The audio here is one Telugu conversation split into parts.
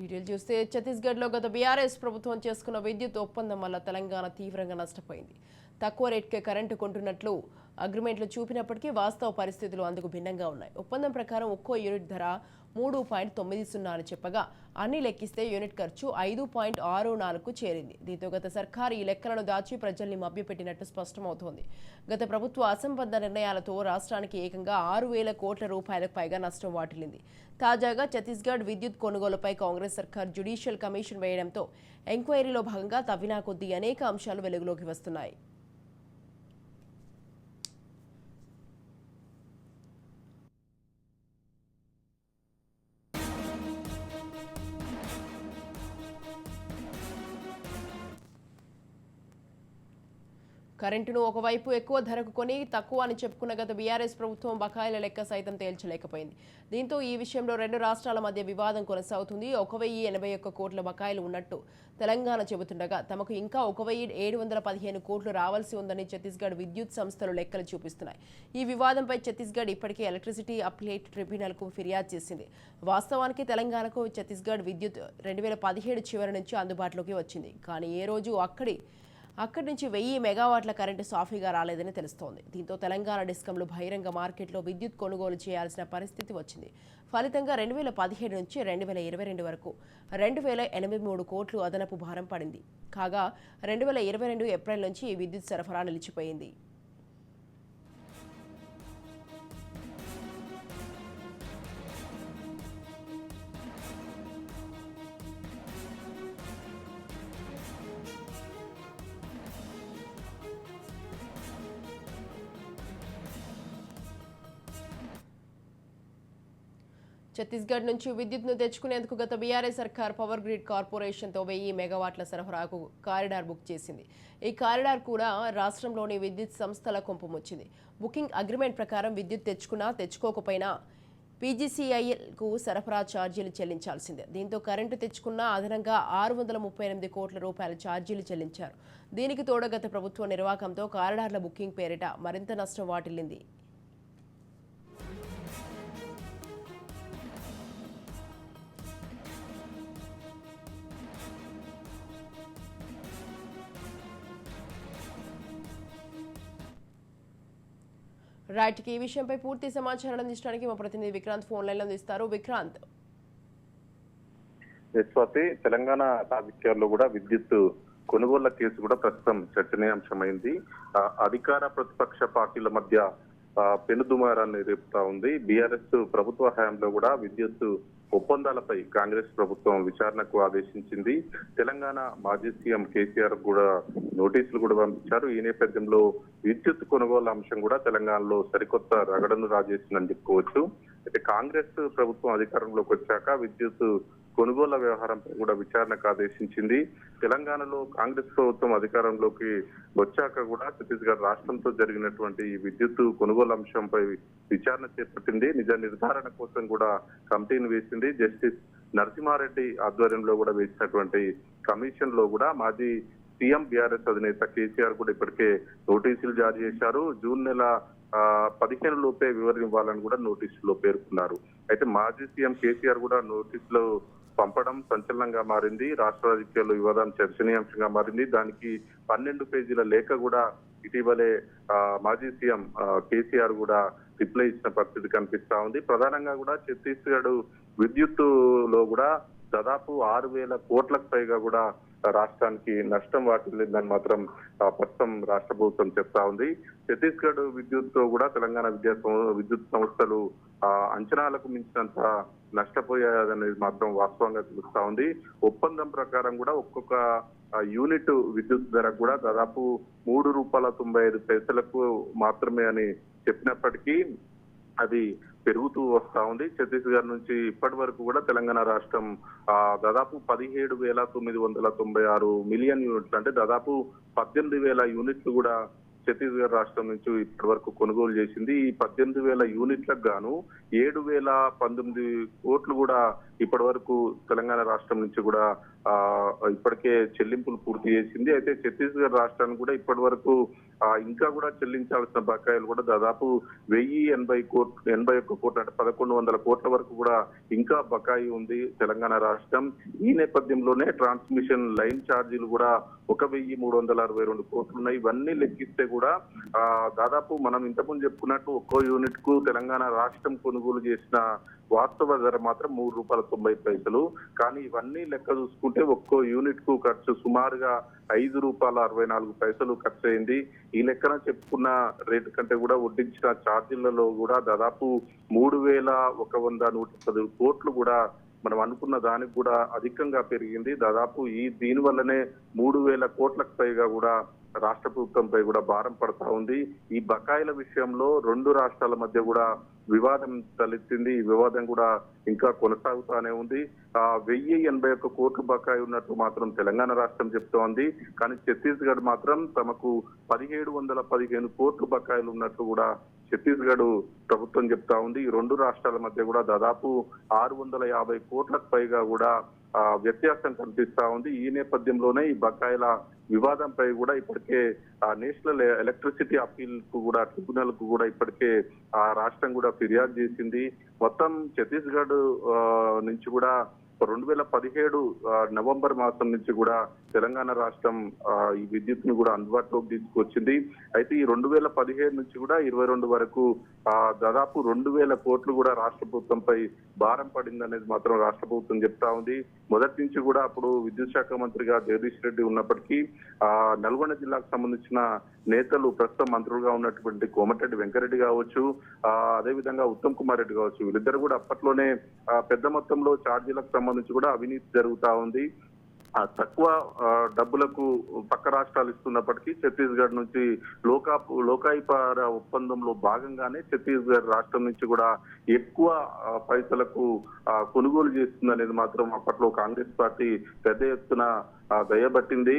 డీటెయిల్ చూస్తే ఛత్తీస్గఢ్లో గత బీఆర్ఎస్ ప్రభుత్వం చేసుకున్న విద్యుత్ ఒప్పందం వల్ల తెలంగాణ తీవ్రంగా నష్టపోయింది. తక్కువ రేట్కే కరెంటు కొంటున్నట్లు అగ్రిమెంట్లు చూపినప్పటికీ వాస్తవ పరిస్థితులు అందుకు భిన్నంగా ఉన్నాయి. ఒప్పందం ప్రకారం ఒక్కో యూనిట్ ధర మూడు పాయింట్ తొమ్మిది సున్నా అని చెప్పగా అన్ని లెక్కిస్తే యూనిట్ ఖర్చు ఐదు పాయింట్ ఆరు నాలుగుకు చేరింది. దీంతో గత సర్కారు ఈ లెక్కలను దాచి ప్రజల్ని మభ్యపెట్టినట్టు స్పష్టమవుతోంది. గత ప్రభుత్వ అసంబద్ధ నిర్ణయాలతో రాష్ట్రానికి ఏకంగా ఆరు వేల కోట్ల రూపాయలకు పైగా నష్టం వాటిల్లింది. తాజాగా ఛత్తీస్గఢ్ విద్యుత్ కొనుగోలుపై కాంగ్రెస్ సర్కార్ జ్యుడిషియల్ కమిషన్ వేయడంతో ఎంక్వైరీలో భాగంగా తవ్వినా కొద్దీ అనేక అంశాలు వెలుగులోకి వస్తున్నాయి. కరెంటును ఒకవైపు ఎక్కువ ధరకు కొని తక్కువ అని చెప్పుకున్న గత బీఆర్ఎస్ ప్రభుత్వం బకాయిల లెక్క సైతం తేల్చలేకపోయింది. దీంతో ఈ విషయంలో రెండు రాష్ట్రాల మధ్య వివాదం కొనసాగుతుంది. ఒక వెయ్యి ఎనభై ఒక్క కోట్ల బకాయిలు ఉన్నట్టు తెలంగాణ చెబుతుండగా తమకు ఇంకా ఒక వెయ్యి ఏడు వందల పదిహేను కోట్లు రావాల్సి ఉందని ఛత్తీస్గఢ్ విద్యుత్ సంస్థలు లెక్కలు చూపిస్తున్నాయి. ఈ వివాదంపై ఛత్తీస్గఢ్ ఇప్పటికే ఎలక్ట్రిసిటీ అప్లేట్ ట్రిబ్యునల్కు ఫిర్యాదు చేసింది. వాస్తవానికి తెలంగాణకు ఛత్తీస్గఢ్ విద్యుత్ రెండు వేల పదిహేడు చివరి నుంచి అందుబాటులోకి వచ్చింది. కానీ ఏ రోజు అక్కడి అక్కడి నుంచి వెయ్యి మెగావాట్ల కరెంటు సాఫీగా రాలేదని తెలుస్తోంది. దీంతో తెలంగాణ డిస్కంలు బహిరంగ మార్కెట్లో విద్యుత్ కొనుగోలు చేయాల్సిన పరిస్థితి వచ్చింది. ఫలితంగా రెండు వేల పదిహేడు నుంచి రెండు వేల ఇరవై రెండు వరకు రెండు వేల ఎనభై మూడు కోట్లు అదనపు భారం పడింది. కాగా రెండు వేల ఇరవై రెండు ఏప్రిల్ నుంచి ఈ విద్యుత్ సరఫరా నిలిచిపోయింది. ఛత్తీస్గఢ్ నుంచి విద్యుత్ను తెచ్చుకునేందుకు గత బీఆర్ఎస్ సర్కార్ పవర్ గ్రిడ్ కార్పొరేషన్తో వెయ్యి మెగావాట్ల సరఫరాకు కారిడార్ బుక్ చేసింది. ఈ కారిడార్ కూడా రాష్ట్రంలోని విద్యుత్ సంస్థల కొంపముచ్చింది బుకింగ్ అగ్రిమెంట్ ప్రకారం విద్యుత్ తెచ్చుకున్నా తెచ్చుకోకపోయినా పీజీసీఐఎల్కు సరఫరా ఛార్జీలు చెల్లించాల్సిందే. దీంతో కరెంటు తెచ్చుకున్న అదనంగా ఆరు వందల ముప్పై ఎనిమిది కోట్ల రూపాయల ఛార్జీలు చెల్లించారు. దీనికి తోడగత ప్రభుత్వ నిర్వాహకంతో కారిడార్ల బుకింగ్ పేరిట మరింత నష్టం వాటిల్లింది. రైట్ ఈ విషయంపై పూర్తి సమాచారం అందించడానికి మా ప్రతినిధి విక్రాంత్ ఫోన్ లైన్ అందిస్తారు. విక్రాంత్. స్వాతి తెలంగాణ రాజకీయాల్లో కూడా విద్యుత్ కొనుగోళ్ళ కేసు కూడా ప్రస్తుతం చర్చనీయాంశమైంది. అధికార ప్రతిపక్ష పార్టీల మధ్య పెనుదుమారాన్ని రేపుతా ఉంది. బీఆర్ఎస్ ప్రభుత్వ హయాంలో కూడా విద్యుత్ ఒప్పందాలపై కాంగ్రెస్ ప్రభుత్వం విచారణకు ఆదేశించింది. తెలంగాణ మాజీ సీఎం కేసీఆర్ కూడా నోటీసులు కూడా పంపించారు. ఈ నేపథ్యంలో విద్యుత్ కొనుగోలు అంశం కూడా తెలంగాణలో సరికొత్త రగడను రాజేసిందని చెప్పుకోవచ్చు అయితే కాంగ్రెస్ ప్రభుత్వం అధికారంలోకి వచ్చాక విద్యుత్ కొనుగోళ్ళ వ్యవహారంపై కూడా విచారణకు ఆదేశించింది. తెలంగాణలో కాంగ్రెస్ ప్రభుత్వం అధికారంలోకి వచ్చాక కూడా ఛత్తీస్గఢ్ రాష్ట్రంతో జరిగినటువంటి ఈ విద్యుత్ కొనుగోలు అంశంపై విచారణ చేపట్టింది. నిజ నిర్ధారణ కోసం కూడా కమిటీని వేసింది. జస్టిస్ నరసింహారెడ్డి ఆధ్వర్యంలో కూడా వేసినటువంటి కమిషన్లో కూడా మాజీ సీఎం బీఆర్ఎస్ అధినేత కేసీఆర్ కూడా ఇప్పటికే నోటీసులు జారీ చేశారు. జూన్ నెల పదిహేను లోపే వివరణ ఇవ్వాలని కూడా నోటీసులో పేర్కొన్నారు. అయితే మాజీ సీఎం కేసీఆర్ కూడా నోటీసులో పంపడం సంచలనంగా మారింది. రాష్ట్ర రాజకీయాల్లో వివాదం చర్చనీయాంశంగా మారింది. దానికి పన్నెండు పేజీల లేఖ కూడా ఇటీవలే మాజీ సీఎం కేసీఆర్ కూడా రిప్లై ఇచ్చిన పరిస్థితి కనిపిస్తా ఉంది. ప్రధానంగా కూడా ఛత్తీస్గఢ్ విద్యుత్లో కూడా దాదాపు ఆరు వేల కోట్లకు పైగా కూడా రాష్ట్రానికి నష్టం వాటిల్లిందని మాత్రం ప్రస్తుతం రాష్ట్ర ప్రభుత్వం చెప్తా ఉంది. ఛత్తీస్గఢ్ విద్యుత్తో కూడా తెలంగాణ విద్యా సం- విద్యుత్ సంస్థలు ఆ, అంచనాలకు మించినంత నష్టపోయాదనేది మాత్రం వాస్తవంగా తెలుస్తా ఉంది. ఒప్పందం ప్రకారం కూడా ఒక్కొక్క యూనిట్ విద్యుత్ ధర కూడా దాదాపు మూడు రూపాయల తొంభై ఐదు పైసలకు మాత్రమే అని చెప్పినప్పటికీ అది పెరుగుతూ వస్తా ఉంది. ఛత్తీస్గఢ్ నుంచి ఇప్పటి వరకు కూడా తెలంగాణ రాష్ట్రం దాదాపు పదిహేడు వేల తొమ్మిది వందల తొంభై ఆరు మిలియన్ యూనిట్లు అంటే దాదాపు పద్దెనిమిది వేల యూనిట్లు కూడా ఛత్తీస్గఢ్ రాష్ట్రం నుంచి ఇప్పటి వరకు కొనుగోలు చేసింది. ఈ పద్దెనిమిది వేల యూనిట్లకు గాను ఏడు వేల పంతొమ్మిది కోట్లు కూడా ఇప్పటి వరకు తెలంగాణ రాష్ట్రం నుంచి కూడా ఇప్పటికే చెల్లింపులు పూర్తి చేసింది. అయితే ఛత్తీస్గఢ్ రాష్ట్రానికి కూడా ఇప్పటి వరకు ఇంకా కూడా చెల్లించాల్సిన బకాయిలు కూడా దాదాపు వెయ్యి ఎనభై కోట్లు ఎనభై ఒక్క కోట్లు అంటే పదకొండు వందల కోట్ల వరకు కూడా ఇంకా బకాయి ఉంది తెలంగాణ రాష్ట్రం. ఈ నేపథ్యంలోనే ట్రాన్స్మిషన్ లైన్ ఛార్జీలు కూడా ఒక వెయ్యి మూడు వందల అరవై రెండు కోట్లు ఉన్నాయి ఇవన్నీ లెక్కిస్తే కూడా దాదాపు మనం ఇంతకుముందు చెప్పుకున్నట్టు ఒక్కో యూనిట్కు తెలంగాణ రాష్ట్రం కొనుగోలు చేసిన వాస్తవ ధర మాత్రం మూడు రూపాయల తొంభై పైసలు. కానీ ఇవన్నీ లెక్క చూసుకుంటే ఒక్కో యూనిట్కు ఖర్చు సుమారుగా ఐదు రూపాయల అరవై నాలుగు పైసలు ఖర్చు అయింది. ఈ లెక్కన చెప్పుకున్న రేటు కంటే కూడా వడ్డించిన ఛార్జీలలో కూడా దాదాపు మూడు వేల ఒక వంద నూట పది కోట్లు కూడా మనం అనుకున్న దానికి కూడా అధికంగా పెరిగింది. దాదాపు ఈ దీని వల్లనే మూడు వేల కోట్లకు పైగా కూడా రాష్ట్ర ప్రభుత్వంపై కూడా భారం పడతా ఉంది. ఈ బకాయిల విషయంలో రెండు రాష్ట్రాల మధ్య కూడా వివాదం తలెత్తింది. ఈ వివాదం కూడా ఇంకా కొనసాగుతానే ఉంది. ఆ వెయ్యి ఎనభై ఒక్క కోట్లు బకాయి ఉన్నట్టు మాత్రం తెలంగాణ రాష్ట్రం చెప్తోంది. కానీ ఛత్తీస్గఢ్ మాత్రం తమకు పదిహేడు వందల పదిహేను కోట్లు బకాయిలు ఉన్నట్టు కూడా ఛత్తీస్గఢ్ ప్రభుత్వం చెప్తా ఉంది. ఈ రెండు రాష్ట్రాల మధ్య కూడా దాదాపు ఆరు వందల యాభై కోట్లకు పైగా కూడా వ్యత్యాసం కనిపిస్తా ఉంది. ఈ నేపథ్యంలోనే ఈ బకాయిల వివాదంపై కూడా ఇప్పటికే ఆ నేషనల్ ఎలక్ట్రిసిటీ అప్పీల్కు కూడా ట్రిబ్యునల్కు కూడా ఇప్పటికే ఆ రాష్ట్రం కూడా ఫిర్యాదు చేసింది. మొత్తం ఛత్తీస్గఢ్ నుంచి కూడా రెండు వేల పదిహేడు నవంబర్ మాసం నుంచి కూడా తెలంగాణ రాష్ట్రం ఈ విద్యుత్ను కూడా అందుబాటులోకి తీసుకొచ్చింది. అయితే ఈ రెండు వేల పదిహేడు నుంచి కూడా ఇరవై రెండు వరకు ఆ, దాదాపు రెండు వేల కోట్లు కూడా రాష్ట్ర ప్రభుత్వంపై భారం పడింది అనేది మాత్రం రాష్ట్ర ప్రభుత్వం చెప్తా ఉంది. మొదటి నుంచి కూడా అప్పుడు విద్యుత్ శాఖ మంత్రిగా జగదీష్ రెడ్డి ఉన్నప్పటికీ ఆ నల్గొండ జిల్లాకు సంబంధించిన నేతలు ప్రస్తుతం మంత్రులుగా ఉన్నటువంటి కోమటిరెడ్డి వెంకరెడ్డి కావచ్చు ఆ అదే విధంగా ఉత్తమ్ కుమార్ రెడ్డి కావచ్చు వీళ్ళిద్దరు కూడా అప్పట్లోనే పెద్ద మొత్తంలో ఛార్జీలకు సంబంధించి కూడా అవినీతి జరుగుతా ఉంది. తక్కువ డబ్బులకు పక్క రాష్ట్రాలు ఇస్తున్నప్పటికీ ఛత్తీస్గఢ్ నుంచి లోకా లోకాయిపార ఒప్పందంలో భాగంగానే ఛత్తీస్గఢ్ రాష్ట్రం నుంచి కూడా ఎక్కువ పైసలకు కొనుగోలు చేస్తుంది అనేది మాత్రం అప్పట్లో కాంగ్రెస్ పార్టీ పెద్ద ఎత్తున దయబట్టింది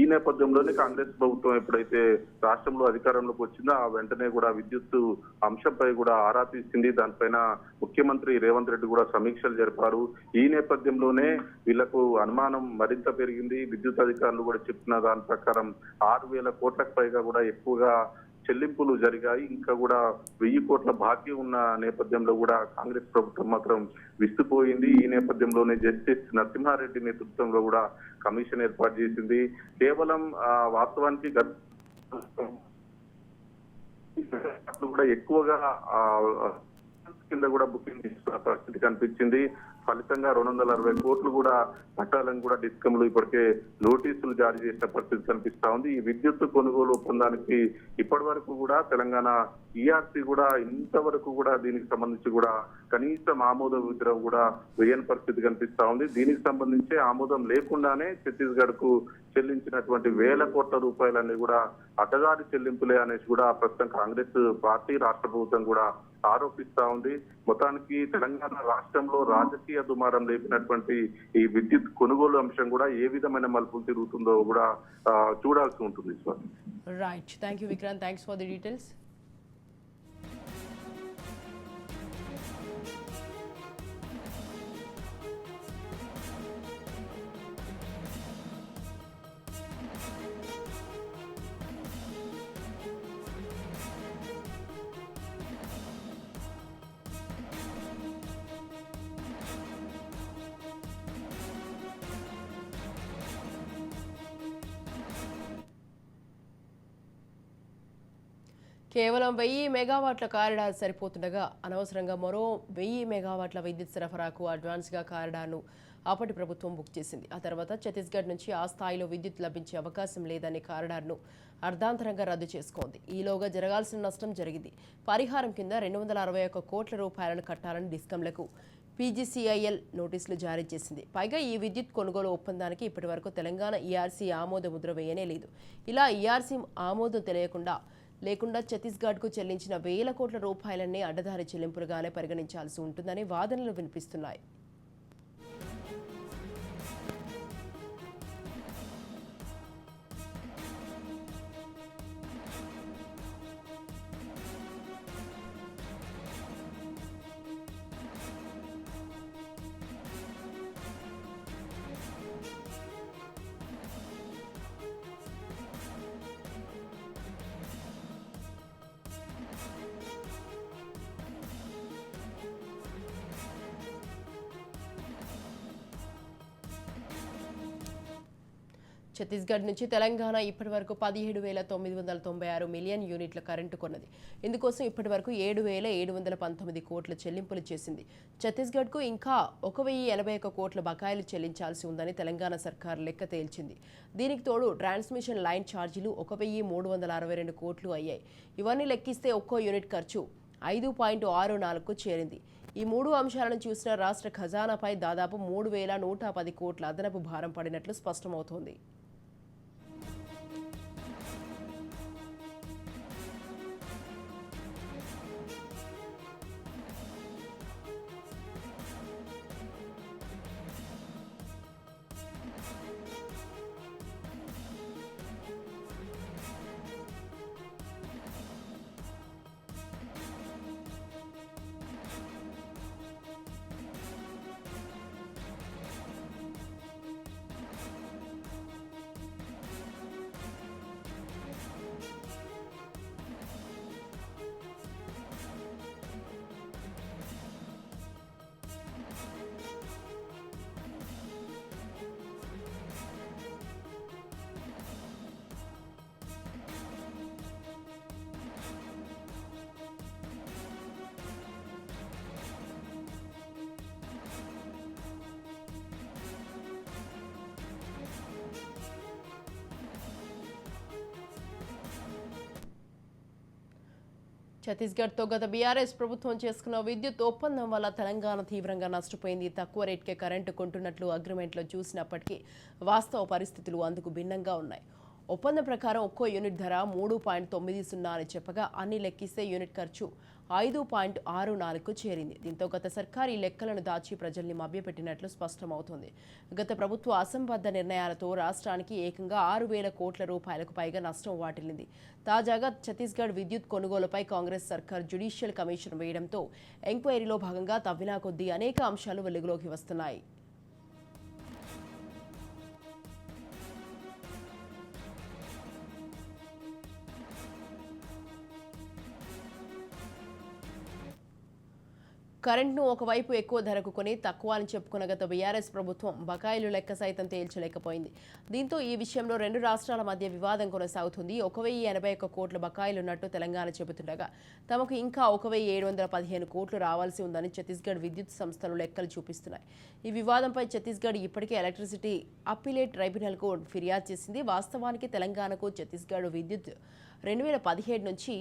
ఈ నేపథ్యంలోనే కాంగ్రెస్ ప్రభుత్వం ఎప్పుడైతే రాష్ట్రంలో అధికారంలోకి వచ్చిందో ఆ వెంటనే కూడా విద్యుత్ అంశంపై కూడా ఆరా తీసింది. దానిపైన ముఖ్యమంత్రి రేవంత్ రెడ్డి కూడా సమీక్షలు జరిపారు. ఈ నేపథ్యంలోనే వీళ్ళకు అనుమానం మరింత పెరిగింది. విద్యుత్ అధికారులు కూడా చెప్పిన దాని ప్రకారం ఆరు వేల కోట్లకు పైగా కూడా ఎక్కువగా చెల్లింపులు జరిగాయి. ఇంకా కూడా వెయ్యి కోట్ల బాకీ ఉన్న నేపథ్యంలో కూడా కాంగ్రెస్ ప్రభుత్వం మాత్రం విస్తుపోయింది. ఈ నేపథ్యంలోనే జస్టిస్ నరసింహారెడ్డి నేతృత్వంలో కూడా కమిషన్ ఏర్పాటు చేసింది. కేవలం వాస్తవానికి గత కూడా ఎక్కువగా కింద కూడా బుకింగ్ చేసుకున్న పరిస్థితి కనిపించింది. ఫలితంగా రెండు వందల అరవై కోట్లు కూడా కట్టాలని కూడా డిస్కంలు ఇప్పటికే నోటీసులు జారీ చేసిన పరిస్థితి కనిపిస్తా ఉంది. ఈ విద్యుత్ కొనుగోలు ఒప్పందానికి ఇప్పటి వరకు కూడా తెలంగాణ ఈఆర్సీ కూడా ఇంతవరకు కూడా దీనికి సంబంధించి కూడా కనీసం ఆమోద విగ్రహం కూడా వేయని పరిస్థితి కనిపిస్తా ఉంది. దీనికి సంబంధించి ఆమోదం లేకుండానే ఛత్తీస్గఢ్కు చెల్లించినటువంటి వేల కోట్ల రూపాయలన్నీ కూడా అటగారి చెల్లింపులే అనేసి కూడా ప్రస్తుతం కాంగ్రెస్ పార్టీ రాష్ట్ర ప్రభుత్వం కూడా ఆరోపిస్తా ఉంది. మొత్తానికి తెలంగాణ రాష్ట్రంలో రాజకీయ దుమారం లేపినటువంటి ఈ విద్యుత్ కొనుగోలు అంశం కూడా ఏ విధమైన మలుపులు తిరుగుతుందో కూడా చూడాల్సి ఉంటుంది right thank you Vikrant thanks for the details కేవలం వెయ్యి మెగావాట్ల కారిడార్ సరిపోతుండగా అనవసరంగా మరో వెయ్యి మెగావాట్ల విద్యుత్ సరఫరాకు అడ్వాన్స్గా కారిడార్ను అప్పటి ప్రభుత్వం బుక్ చేసింది. ఆ తర్వాత ఛత్తీస్గఢ్ నుంచి ఆ స్థాయిలో విద్యుత్ లభించే అవకాశం లేదని కారిడార్ను అర్ధాంతరంగా రద్దు చేసుకోంది. ఈలోగా జరగాల్సిన నష్టం జరిగింది. పరిహారం కింద రెండు వందల అరవై ఒక్క కోట్ల రూపాయలను కట్టాలని డిస్కంలకు పీజీసీఐఎల్ నోటీసులు జారీ చేసింది. పైగా ఈ విద్యుత్ కొనుగోలు ఒప్పందానికి ఇప్పటివరకు తెలంగాణ ఈఆర్సీ ఆమోద ముద్ర వేయనే లేదు. ఇలా ఈఆర్సీ ఆమోదం తెలియకుండా లేకుండా ఛత్తీస్గఢ్కు చెల్లించిన వేల కోట్ల రూపాయలన్నీ అడ్డదారి చెల్లింపులుగానే పరిగణించాల్సి ఉంటుందని వాదనలు వినిపిస్తున్నాయి. ఛత్తీస్గఢ్ నుంచి తెలంగాణ ఇప్పటి వరకు పదిహేడు వేల తొమ్మిది వందల తొంభై ఆరు మిలియన్ యూనిట్ల కరెంటు కొన్నది. ఇందుకోసం ఇప్పటి వరకు ఏడు వేల ఏడు వందల పంతొమ్మిది కోట్ల చెల్లింపులు చేసింది. ఛత్తీస్గఢ్కు ఇంకా ఒక వెయ్యి ఎనభై ఒక్క కోట్ల బకాయిలు చెల్లించాల్సి ఉందని తెలంగాణ సర్కార్ లెక్క తేల్చింది. దీనికి తోడు ట్రాన్స్మిషన్ లైన్ ఛార్జీలు ఒక వెయ్యి మూడు వందల అరవై రెండు కోట్లు అయ్యాయి. ఇవన్నీ లెక్కిస్తే ఒక్కో యూనిట్ ఖర్చు ఐదు పాయింట్ ఆరు నాలుగుకు చేరింది. ఈ మూడు అంశాలను చూసిన రాష్ట్ర ఖజానాపై దాదాపు మూడు వేల నూట పది కోట్ల అదనపు భారం పడినట్లు స్పష్టమవుతోంది. ఛత్తీస్గఢ్తో గత బీఆర్ఎస్ ప్రభుత్వం చేసుకున్న విద్యుత్ ఒప్పందం వల్ల తెలంగాణ తీవ్రంగా నష్టపోయింది. తక్కువ రేట్కే కరెంటు కొంటున్నట్లు అగ్రిమెంట్లో చూసినప్పటికీ వాస్తవ పరిస్థితులు అందుకు భిన్నంగా ఉన్నాయి. ఒప్పందం ప్రకారం ఒక్కో యూనిట్ ధర మూడు పాయింట్ తొమ్మిది సున్నా అని చెప్పగా అన్ని లెక్కిస్తే యూనిట్ ఖర్చు ఐదు పాయింట్ ఆరు నాలుగుకు చేరింది. దీంతో గత సర్కారు ఈ లెక్కలను దాచి ప్రజల్ని మభ్యపెట్టినట్లు స్పష్టమవుతోంది. గత ప్రభుత్వ అసంబద్ధ నిర్ణయాలతో రాష్ట్రానికి ఏకంగా ఆరు వేల కోట్ల రూపాయలకు పైగా నష్టం వాటిల్లింది. తాజాగా ఛత్తీస్గఢ్ విద్యుత్ కొనుగోలుపై కాంగ్రెస్ సర్కార్ జ్యుడిషియల్ కమిషన్ వేయడంతో ఎంక్వైరీలో భాగంగా తవ్వినా కొద్దీ అనేక అంశాలు వెలుగులోకి వస్తున్నాయి. కరెంట్ను ఒకవైపు ఎక్కువ ధరకు కొని తక్కువ అని చెప్పుకున్న గత బీఆర్ఎస్ ప్రభుత్వం బకాయిలు లెక్క సైతం తేల్చలేకపోయింది. దీంతో ఈ విషయంలో రెండు రాష్ట్రాల మధ్య వివాదం కొనసాగుతుంది. ఒక వెయ్యి ఎనభై ఒక్క కోట్ల బకాయిలున్నట్టు తెలంగాణ చెబుతుండగా తమకు ఇంకా ఒక వెయ్యి ఏడు వందల పదిహేను కోట్లు రావాల్సి ఉందని ఛత్తీస్గఢ్ విద్యుత్ సంస్థలు లెక్కలు చూపిస్తున్నాయి. ఈ వివాదంపై ఛత్తీస్గఢ్ ఇప్పటికే ఎలక్ట్రిసిటీ అప్పిలేట్ ట్రైబ్యునల్కు ఫిర్యాదు చేసింది. వాస్తవానికి తెలంగాణకు ఛత్తీస్గఢ్ విద్యుత్ రెండు వేల పదిహేడు నుంచి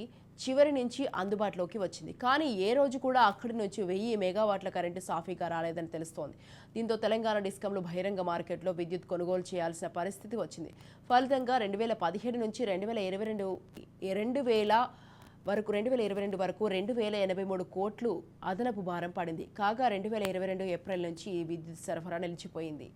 చివరి నుంచి అందుబాటులోకి వచ్చింది. కానీ ఏ రోజు కూడా అక్కడి నుంచి వెయ్యి మెగావాట్ల కరెంటు సాఫీగా రాలేదని తెలుస్తోంది. దీంతో తెలంగాణ డిస్కంలు బహిరంగ మార్కెట్లో విద్యుత్ కొనుగోలు చేయాల్సిన పరిస్థితి వచ్చింది. ఫలితంగా రెండు వేల పదిహేడు నుంచి రెండు వేల ఇరవై రెండు రెండు వేల వరకు రెండు వేల ఇరవై రెండు వరకు రెండు వేల ఎనభై మూడు కోట్లు అదనపు భారం పడింది. కాగా రెండు వేల ఇరవై రెండు ఏప్రిల్ నుంచి ఈ విద్యుత్ సరఫరా నిలిచిపోయింది.